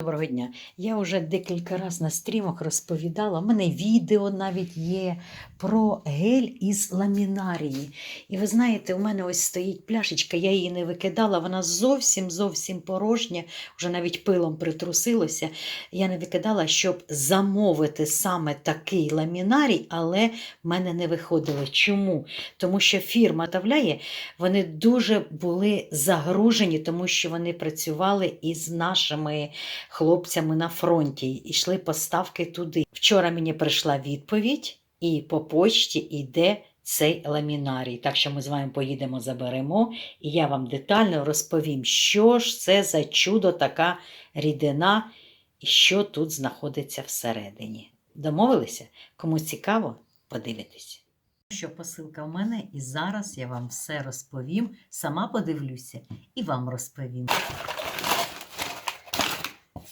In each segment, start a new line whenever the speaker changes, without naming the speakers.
Доброго дня. Я вже декілька разів на стрімах розповідала, у мене відео навіть є про гель із ламінарії. І ви знаєте, у мене ось стоїть пляшечка, я її не викидала, вона зовсім зовсім порожня, вже навіть пилом притрусилося. Я не викидала, щоб замовити саме такий ламінарій, але в мене не виходило. Чому? Тому що фірма Тавляє, вони дуже були загружені, тому що вони працювали із нашими хлопцями на фронті. Ішли поставки туди. Вчора мені прийшла відповідь, і по почті йде цей ламінарій. Так що ми з вами поїдемо, заберемо, і я вам детально розповім, що ж це за чудо, така рідина, і що тут знаходиться всередині. Домовилися? Кому цікаво, подивитесь. Що посилка в мене, і зараз я вам все розповім. Сама подивлюся і вам розповім.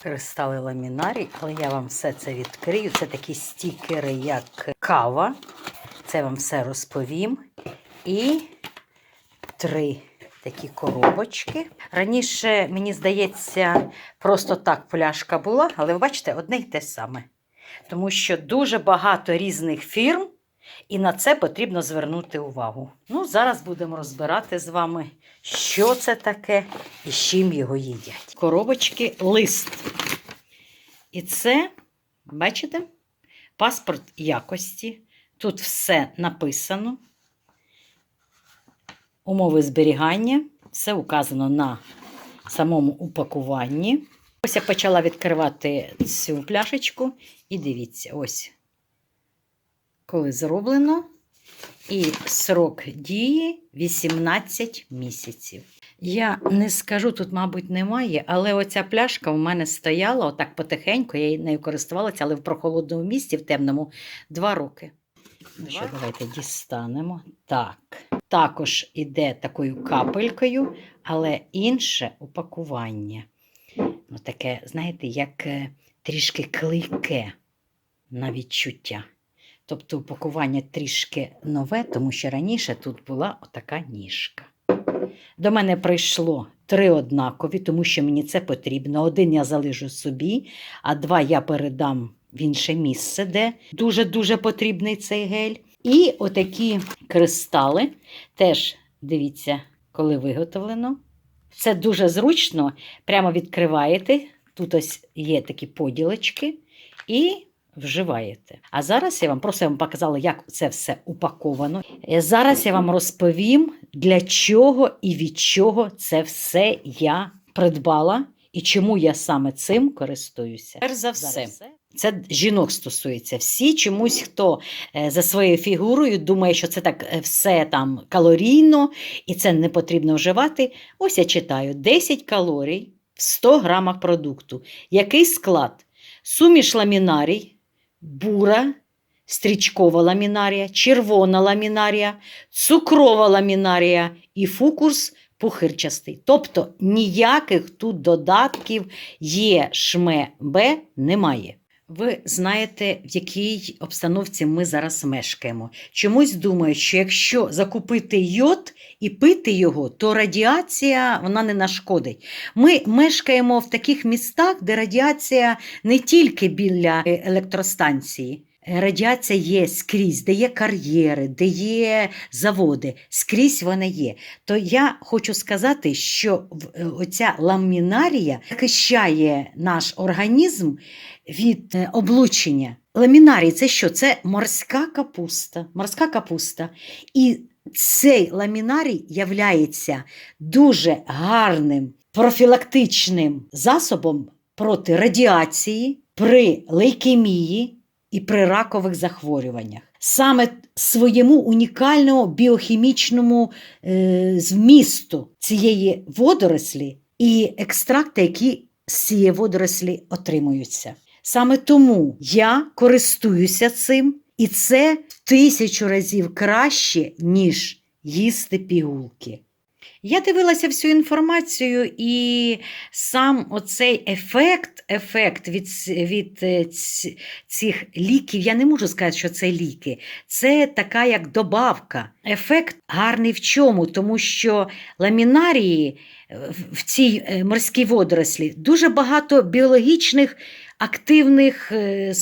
Кристали ламінарій, але я вам все це відкрию. Це такі стікери, як кава. Це вам все розповім. І три такі коробочки. Раніше, мені здається, просто так пляшка була, але ви бачите, одне й те саме. Тому що дуже багато різних фірм, і на це потрібно звернути увагу. Ну, зараз будемо розбирати з вами, що це таке і з чим його їдять. Коробочки лист. І це, бачите, паспорт якості. Тут все написано. Умови зберігання. Все указано на самому упакуванні. Ось я почала відкривати цю пляшечку. І дивіться, ось, коли зроблено. І срок дії 18 місяців. Я не скажу, тут, мабуть, немає, але оця пляшка у мене стояла отак потихеньку, я нею користувалася, але в прохолодному місці, в темному, два роки. Ну що, давайте дістанемо. Так. Також іде такою капелькою, але інше упакування. Ну, таке, знаєте, як е, трішки клейке на відчуття. Тобто упакування трішки нове, тому що раніше тут була отака ніжка. До мене прийшло три однакові, тому що мені це потрібно. Один я залишу собі, а два я передам в інше місце, де дуже-дуже потрібний цей гель. І отакі кристали, теж дивіться, коли виготовлено. Це дуже зручно. Прямо відкриваєте. Тут ось є такі поділочки, і вживаєте. А зараз я вам просто я вам показала, як це все упаковано. Е, Зараз я вам розповім, для чого і від чого це все я придбала і чому я саме цим користуюся. Перш за все. Це жінок стосується. Всі чомусь, хто е, за своєю фігурою думає, що це так е, все там калорійно і це не потрібно вживати. Ось я читаю: 10 калорій в 100 грамах продукту. Який склад? Суміш ламінарій, бура, стрічкова ламінарія, червона ламінарія, цукрова ламінарія і фукус пухирчастий. Тобто ніяких тут додатків є шме Б немає. Ви знаєте, в якій обстановці ми зараз мешкаємо. Чомусь думають, що якщо закупити йод і пити його, то радіація вона не нашкодить. Ми мешкаємо в таких містах, де радіація не тільки біля е, електростанції. Е, Радіація є скрізь, де є кар'єри, де є заводи, скрізь вона є. То я хочу сказати, що е, оця ламінарія захищає наш організм від е, облучення. Ламінарій це що? Це морська капуста. Морська капуста. І цей ламінарій являється дуже гарним профілактичним засобом проти радіації при лейкемії і при ракових захворюваннях. Саме своєму унікальному біохімічному е, змісту цієї водорослі і екстракти, які з цієї водорослі отримуються. Саме тому я користуюся цим, і це в тисячу разів краще, ніж їсти пігулки. Я дивилася всю інформацію, і сам оцей ефект, ефект від, від е, цих ліків, я не можу сказати, що це ліки. Це така як добавка. Ефект гарний в чому? Тому що ламінарії в- цій е, морській водорослі дуже багато біологічних активних е,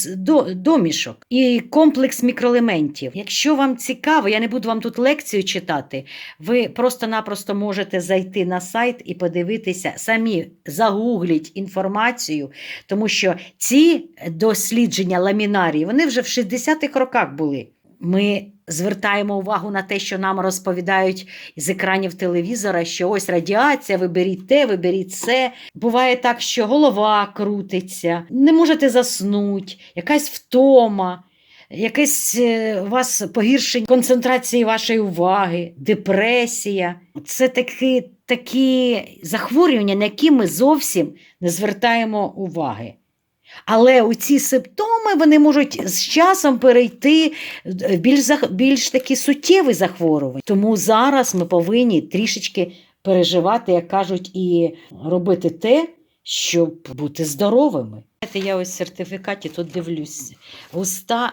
домішок і комплекс мікроелементів. Якщо вам цікаво, я не буду вам тут лекцію читати, ви просто-напросто можете зайти на сайт і подивитися, самі загугліть інформацію, тому що ці дослідження ламінарії, вони вже в 60-х роках були. Ми звертаємо увагу на те, що нам розповідають з екранів телевізора, що ось радіація, виберіть те, виберіть це. Буває так, що голова крутиться, не можете заснути, якась втома. Якесь е, у вас погіршення концентрації вашої уваги, депресія. Це такі, такі захворювання, на які ми зовсім не звертаємо уваги. Але у ці симптоми вони можуть з часом перейти в більш, зах- більш такі суттєві захворювання. Тому зараз ми повинні трішечки переживати, як кажуть, і робити те, щоб бути здоровими. Знаєте, Я ось в сертифікаті тут дивлюсь. Густа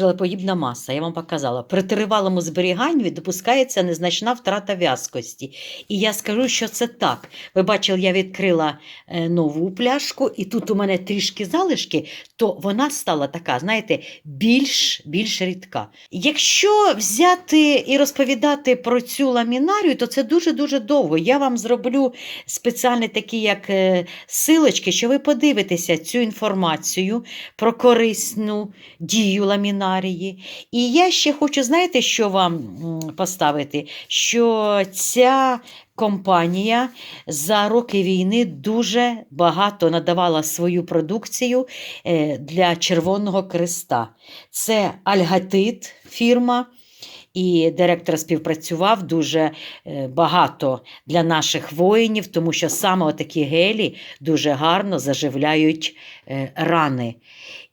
е, маса, я вам показала. При тривалому зберіганні допускається незначна втрата в'язкості. І я скажу, що це так. Ви бачили, я відкрила е, нову пляшку, і тут у мене трішки залишки, то вона стала така, знаєте, більш, більш рідка. Якщо взяти і розповідати про цю ламінарію, то це дуже-дуже довго. Я вам зроблю спеціальні такі, як е, силочки, що ви подивитеся цю інформацію про корисну дію ламінарії. І я ще хочу, знаєте, що вам поставити? Що ця компанія за роки війни дуже багато надавала свою продукцію е, для Червоного Креста. Це Альгатит фірма. І директор співпрацював дуже е, багато для наших воїнів, тому що саме такі гелі дуже гарно заживляють е, рани.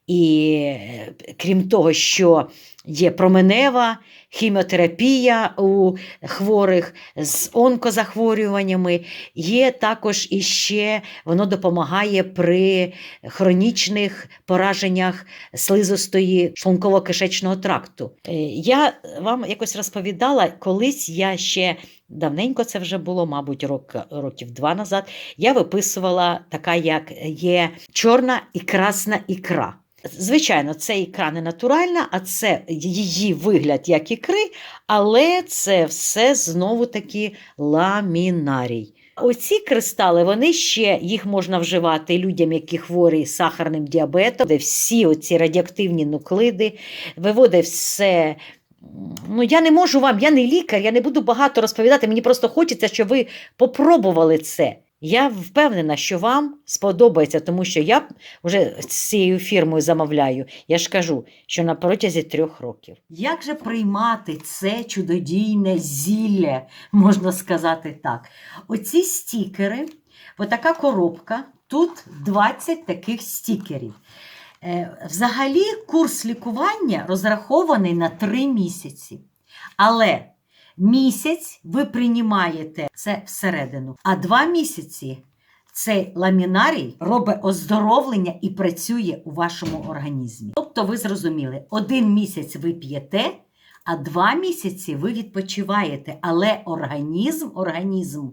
І е, крім того, що є променева хіміотерапія у хворих з онкозахворюваннями, є також іще воно допомагає при хронічних пораженнях слизостої шлунково-кишечного тракту. Е, Я вам якось розповідала, колись я ще давненько це вже було, мабуть, рок, років два назад. Я виписувала така, як є чорна і красна ікра. Звичайно, це ікра не натуральна, а це її вигляд як ікри, але це все знову таки ламінарій. Оці кристали, вони ще їх можна вживати людям, які хворі сахарним діабетом, де всі оці радіоактивні нуклиди, виводить все. Ну, я не можу вам, я не лікар, я не буду багато розповідати. Мені просто хочеться, щоб ви попробували це. Я впевнена, що вам сподобається, тому що я вже з цією фірмою замовляю. Я ж кажу, що на протязі трьох років. Як же приймати це чудодійне зілля, можна сказати так? Оці стікери, отака коробка, тут 20 таких стікерів. Е, Взагалі, курс лікування розрахований на 3 місяці. Але місяць ви приймаєте це всередину, а два місяці цей ламінарій робить оздоровлення і працює у вашому організмі. Тобто, ви зрозуміли, один місяць ви п'єте, а два місяці ви відпочиваєте, але організм, організм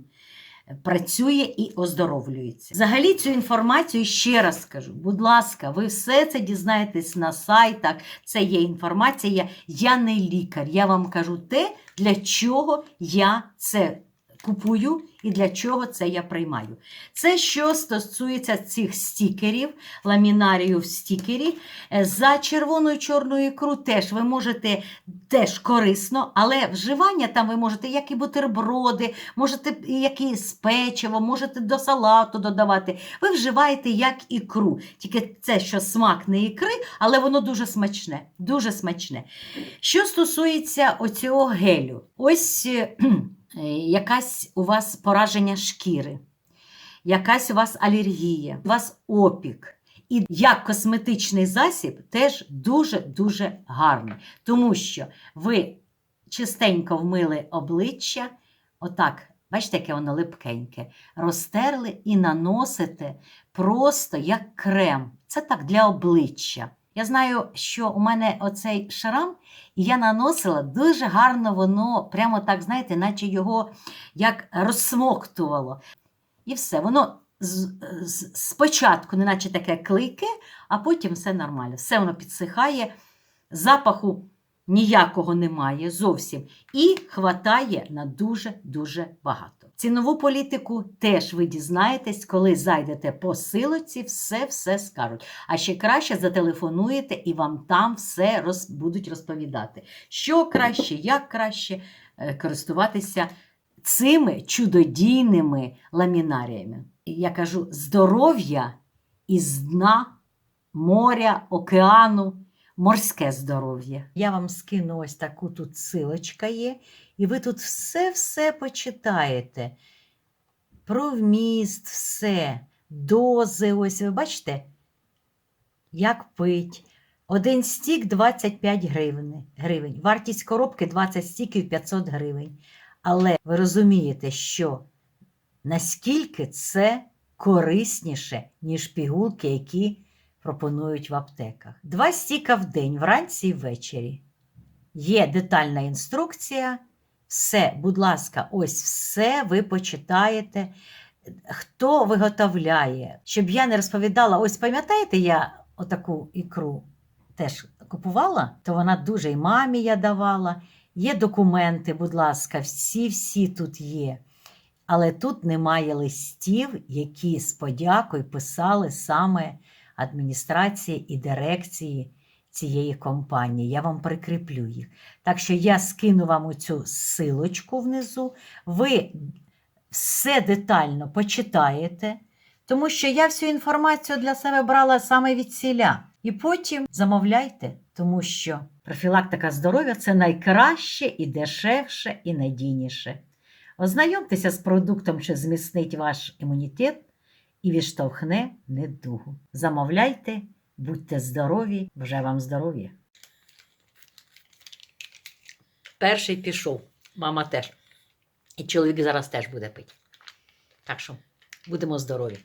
працює і оздоровлюється. Взагалі цю інформацію ще раз скажу. Будь ласка, ви все це дізнаєтесь на сайтах. Це є інформація. Я не лікар. Я вам кажу те, для чого я це купую і для чого це я приймаю. Це що стосується цих стікерів, ламінарію в стікері. Е, За червоною чорною ікру теж ви можете теж корисно, але вживання там ви можете як і бутерброди, можете як і з печиво, можете до салату додавати. Ви вживаєте як ікру. Тільки це, що смак не ікри, але воно дуже смачне. Дуже смачне. Що стосується оцього гелю, ось якась у вас пораження шкіри, якась у вас алергія, у вас опік. І як косметичний засіб теж дуже-дуже гарний, тому що ви чистенько вмили обличчя, отак, бачите, яке воно липкеньке, розтерли і наносите просто як крем. Це так для обличчя. Я знаю, що у мене оцей шрам, і я наносила дуже гарно воно, прямо так, знаєте, наче його як розсмоктувало. І все, воно спочатку, неначе таке клейке, а потім все нормально. Все воно підсихає, запаху ніякого немає зовсім. І хватає на дуже-дуже багато. Цінову політику теж ви дізнаєтесь, коли зайдете по силоці, все-все скажуть. А ще краще зателефонуєте і вам там все роз, будуть розповідати, що краще, як краще е, користуватися цими чудодійними ламінаріями. Я кажу, здоров'я із дна моря, океану, морське здоров'я. Я вам скину ось таку тут силочка є, і ви тут все-все почитаєте. Про вміст, все, дози, ось ви бачите, як пить. Один стік 25 гривень. Вартість коробки 20 стіків 500 гривень. Але ви розумієте, що наскільки це корисніше, ніж пігулки, які пропонують в аптеках. Два стіка в день, вранці і ввечері. Є детальна інструкція. Все, будь ласка, ось все ви почитаєте. Хто виготовляє, щоб я не розповідала, ось пам'ятаєте, я отаку ікру теж купувала, то вона дуже і мамі я давала. Є документи, будь ласка, всі-всі тут є. Але тут немає листів, які з подякою писали саме адміністрації і дирекції цієї компанії. Я вам прикріплю їх. Так що я скину вам оцю силочку внизу. Ви все детально почитаєте, тому що я всю інформацію для себе брала саме від сіля. І потім замовляйте, тому що профілактика здоров'я це найкраще і дешевше, і надійніше. Ознайомтеся з продуктом, що зміцнить ваш імунітет і відштовхне недугу. Замовляйте, будьте здорові, вже вам здоров'я. Перший пішов, мама теж. І чоловік зараз теж буде пити. Так що будемо здорові.